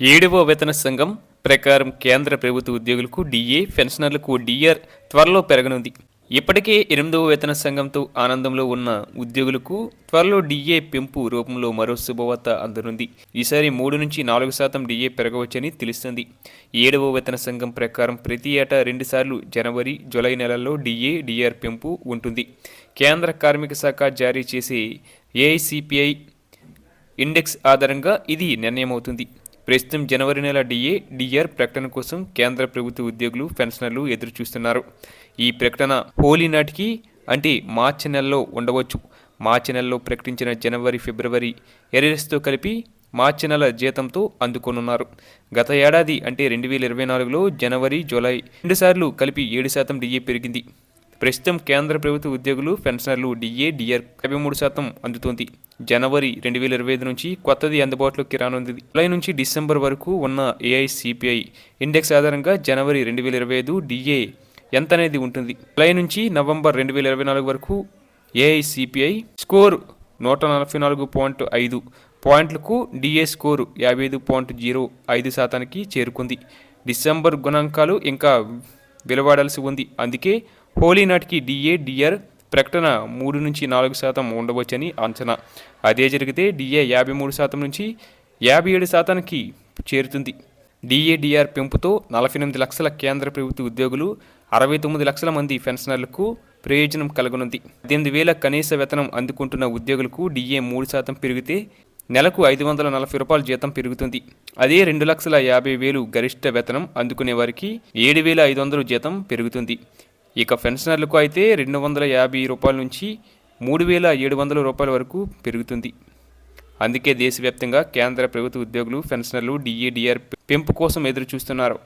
ఏడవ వేతన సంఘం ప్రకారం కేంద్ర ప్రభుత్వ ఉద్యోగులకు డిఏ పెన్షనర్లకు డిఆర్ త్వరలో పెరగనుంది. ఇప్పటికే ఎనిమిదవ వేతన సంఘంతో ఆనందంలో ఉన్న ఉద్యోగులకు త్వరలో డిఏ పెంపు రూపంలో మరో శుభవార్త అందనుంది. ఈసారి మూడు నుంచి నాలుగు శాతం డిఏ పెరగవచ్చని తెలుస్తుంది. ఏడవ వేతన సంఘం ప్రకారం ప్రతి ఏటా రెండుసార్లు జనవరి జూలై నెలల్లో డిఏ డిఆర్ పెంపు ఉంటుంది. కేంద్ర కార్మిక శాఖ జారీ చేసే ఏఐసిపిఐ ఇండెక్స్ ఆధారంగా ఇది నిర్ణయమవుతుంది. ప్రస్తుతం జనవరి నెల డిఏ డిఆర్ ప్రకటన కోసం కేంద్ర ప్రభుత్వ ఉద్యోగులు పెన్షనర్లు ఎదురు చూస్తున్నారు ఈ ప్రకటన హోలీ నాటికి అంటే మార్చి నెలలో ఉండవచ్చు. మార్చి నెలలో ప్రకటించిన జనవరి ఫిబ్రవరి ఎరియర్స్తో కలిపి మార్చి నెల జీతంతో అందుకోనున్నారు. గత ఏడాది అంటే రెండు వేల ఇరవై నాలుగులో జనవరి జూలై రెండుసార్లు కలిపి ఏడు శాతం డిఏ పెరిగింది. ప్రస్తుతం కేంద్ర ప్రభుత్వ ఉద్యోగులు పెన్షనర్లు డిఏ డిఆర్ యాభై మూడు శాతం అందుతోంది. జనవరి రెండు వేల ఇరవై ఐదు నుంచి కొత్తది అందుబాటులోకి రానుంది. జూలై నుంచి డిసెంబర్ వరకు ఉన్న ఏఐసిపిఐ ఇండెక్స్ ఆధారంగా జనవరి రెండు వేల ఇరవై ఐదు డిఏ ఎంత అనేది ఉంటుంది? జూలై నుంచి నవంబర్ రెండు వేల ఇరవై నాలుగు వరకు ఏఐసిపిఐ స్కోర్ నూట నలభై నాలుగు పాయింట్ ఐదు పాయింట్లకు డిఏ స్కోరు యాభై ఐదు పాయింట్ జీరో ఐదు శాతానికి చేరుకుంది. డిసెంబర్ గణాంకాలు ఇంకా వెలువడాల్సి ఉంది. అందుకే హోలీ నాటికి డిఏ డిఆర్ ప్రకటన మూడు నుంచి నాలుగు శాతం ఉండవచ్చని అంచనా. అదే జరిగితే డిఏ యాభై మూడు శాతం నుంచి యాభై ఏడు శాతానికి చేరుతుంది. డిఏడిఆర్ పెంపుతో నలభై ఎనిమిది లక్షల కేంద్ర ప్రభుత్వ ఉద్యోగులు అరవై తొమ్మిది లక్షల మంది పెన్షనర్లకు ప్రయోజనం కలగనుంది. పద్దెనిమిది వేల కనీస వేతనం అందుకుంటున్న ఉద్యోగులకు డిఏ మూడు శాతం పెరిగితే నెలకు ఐదు వందల నలభై రూపాయల జీతం పెరుగుతుంది. అదే రెండు లక్షల యాభై వేలు గరిష్ట వేతనం అందుకునే వారికి ఏడు వేల ఐదు వందలు జీతం పెరుగుతుంది. ఇక పెన్షనర్లకు అయితే రెండు వందల యాభై రూపాయల నుంచి మూడు వేల ఏడు వందల రూపాయల వరకు పెరుగుతుంది. అందుకే దేశవ్యాప్తంగా కేంద్ర ప్రభుత్వ ఉద్యోగులు పెన్షనర్లు డిఏడిఆర్ పెంపు కోసం ఎదురు చూస్తున్నారు